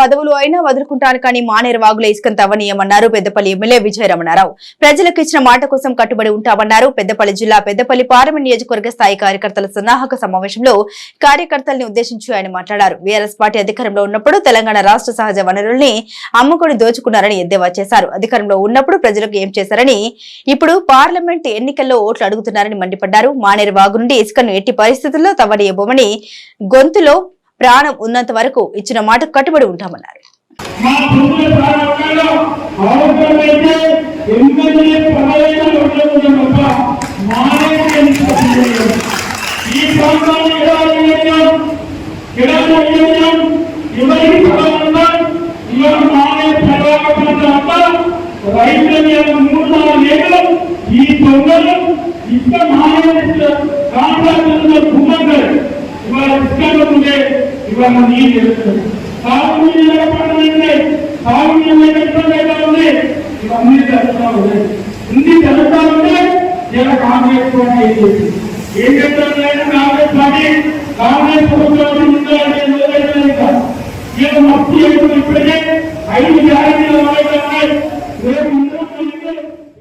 పదవులు అయినా వదులుకుంటాను కానీ మానేరు వాగుల ఇసుకను తవ్వనీయమన్నారు పెద్దపల్లి ఎమ్మెల్యే విజయరమణారావు. ప్రజలకు ఇచ్చిన మాట కోసం కట్టుబడి ఉంటామన్నారు పెద్దపల్లి జిల్లా పెద్దపల్లి పార్లమెంట్ నియోజకవర్గ స్థాయి కార్యకర్తల సన్నాహక సమావేశంలో కార్యకర్తల్ని ఉద్దేశించి ఆయన మాట్లాడారు. వీఆర్ఎస్ పార్టీ అధికారంలో ఉన్నప్పుడు తెలంగాణ రాష్ట్ర సహజ వనరుల్ని అమ్ముకొని దోచుకున్నారని ఎద్దేవా చేశారు. అధికారంలో ఉన్నప్పుడు ప్రజలకు ఏం చేశారని ఇప్పుడు పార్లమెంట్ ఎన్నికల్లో ఓట్లు అడుగుతున్నారని మండిపడ్డారు. మానేరు వాగు నుండి ఇసుకను ఎట్టి పరిస్థితుల్లో తవ్వనీయబోమని గొంతులో ప్రాణం ఉన్నంత వరకు ఇచ్చిన మాట కట్టుబడి ఉంటామన్నారు. ఈ పుణ్య ఇంత మానవ ఎనిమిది ఇప్పుడన్నా నీరు తెలుస్తుంది సాగునీరు నిలబడలేదు సాగునీరు ఇబ్బంది ఉంది? ఇవన్నీ జరుగుతా ఉన్నాయి ఇన్ని జరుగుతా ఉంటే ఇలా కాంగ్రెస్ పార్టీ ఏం చేసింది ఏం చేస్తారు కాంగ్రెస్ పార్టీ? కాంగ్రెస్ ప్రభుత్వం ఇప్పటికే ఐదు గ్యారెంటీలు ఉన్నాయి. రేపు